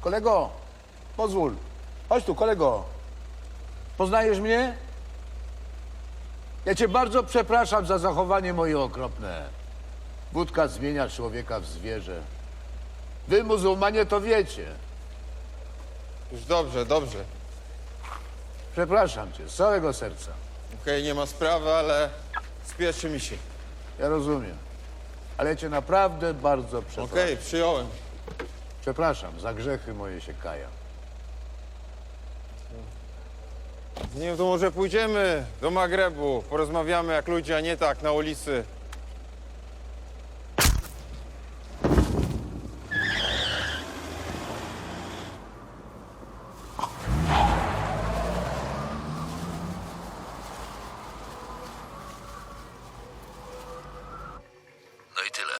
Kolego, pozwól. Chodź tu, kolego. Poznajesz mnie? Ja cię bardzo przepraszam za zachowanie moje okropne. Wódka zmienia człowieka w zwierzę. Wy, muzułmanie, to wiecie. Już dobrze, dobrze. Przepraszam cię z całego serca. Okej, nie ma sprawy, ale spieszy mi się. Ja rozumiem. Ale ja cię naprawdę bardzo przepraszam. Okej, przyjąłem. Przepraszam, za grzechy moje się kaja. Nie wiem, to może pójdziemy do Magrebu, porozmawiamy jak ludzie, a nie tak na ulicy.